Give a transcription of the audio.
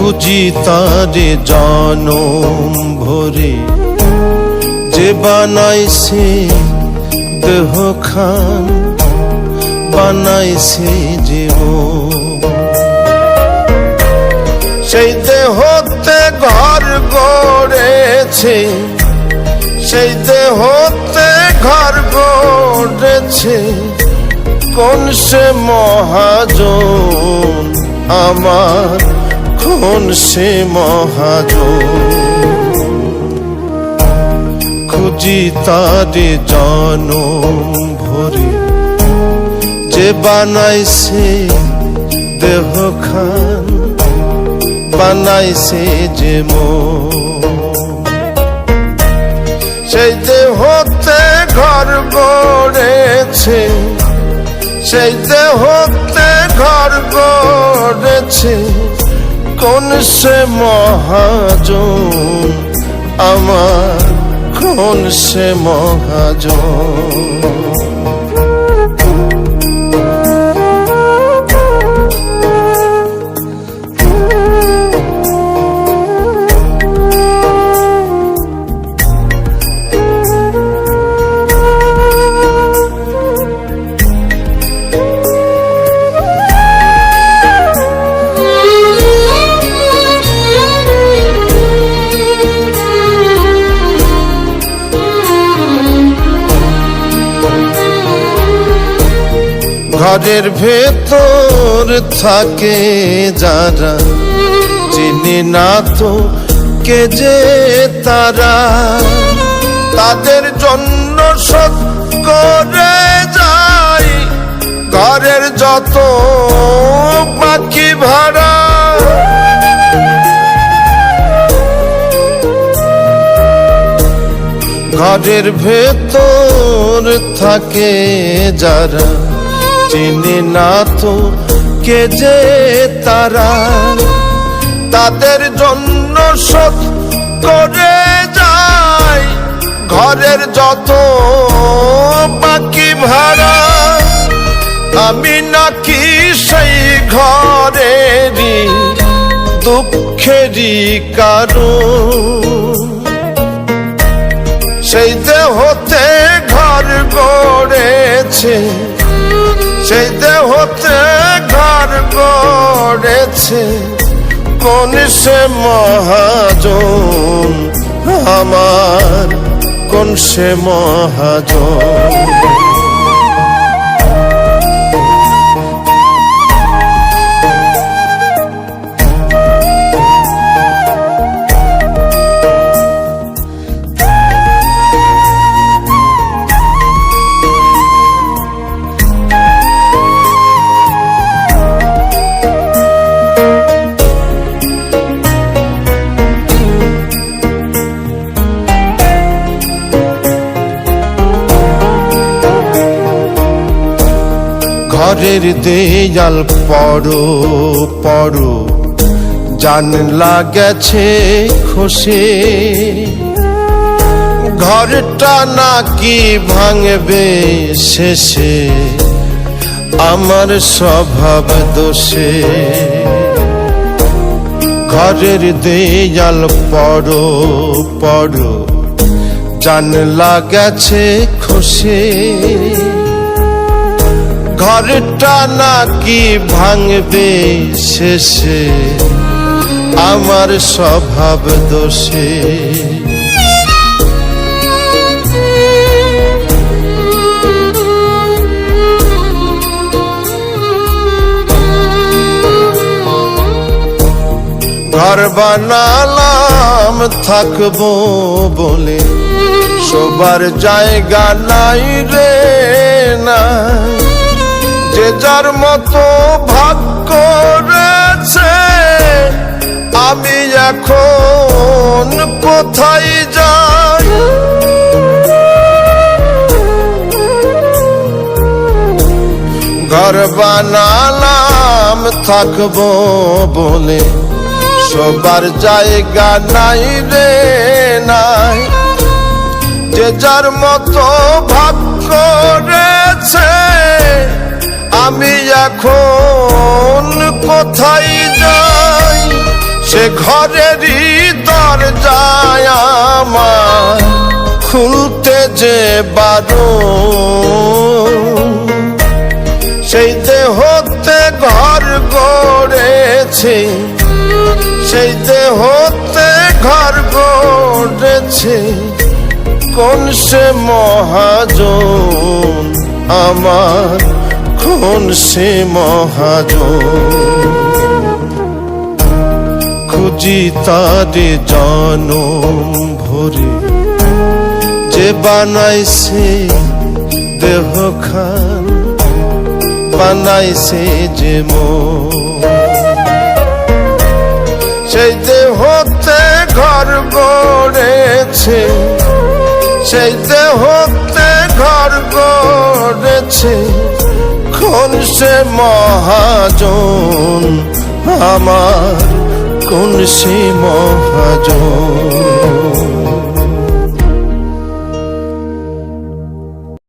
খুঁজি তারে জনম ভরে। যে বানাইছে দেহ খান বানাইছে জীবন সেই দেহতে ঘর গড়েছে, সেই দেহতে ঘর গড়েছে। কোন সে মহাজন আমার কোন সে মহাজন? খুঁজি তারে জনম ভরে। যে বানাইছে দেহ খান বানাইছে যে সেই দেহতে ঘর গড়েছে, সেই দেহতে ঘর গড়েছে। কোন সে মহাজন আমার কোন সে মহাজন ঘরের ভেতর থাকে যারা। চিনি না তো কে যে তারা। তাদের জন্য সৎ করে যাই। ঘরের যত বাকি ভাড়া ঘরের ভেতর থাকে যারা। চিনি না তো কে যে তারা? তাদের জন্য সৎ করে যায় ঘরের যত বাকি ভাড়া। আমি নাকি সেই ঘরেরই দুঃখেরই কারণ। সেই দেহতে ঘর গড়েছে সেই দেহতে ঘর গড়েছে কোন সে মহাজন আমার কোন সে মহাজন? ঘরের দেয়াল পড়ো পড়ো। জানলা গেছে খসে। ঘরটা নাকি ভাঙবে শেষে। আমার স্বভাব দোষে। ঘরের দেয়াল পড়ো পড়ো। জানলা গেছে খসে। ঘরটা নাকি ভাঙবে শেষে? আমার স্বভাব দোষে। ঘর বানালাম, থাকব বলে। সবার জায়গা নাই রে যে যার মতো ভাগ করেছে আমি এখন কোথায় যাই? ঘর বানালাম, থাকব বলে। সবার জায়গা নাই রে, নাই। যে যার মতো ভাগ আমি এখন কোথায় যাই? সে ঘরেরই দরজায় আমার খুলতে যে বারো সেই দেহতে ঘর গড়েছে, সেই দেহতে ঘর গড়েছে। কোন সে মহাজন আমার কোন সে মহাজন খুঁজি তারে জনম ভরে। যে বানাইছে দেহ খান বানাইছে যে সেই দেহতে ঘর গড়েছে, সেই দেহতে ঘর গড়েছে। কোন সে মহাজন? আমার কোন সে মহাজন?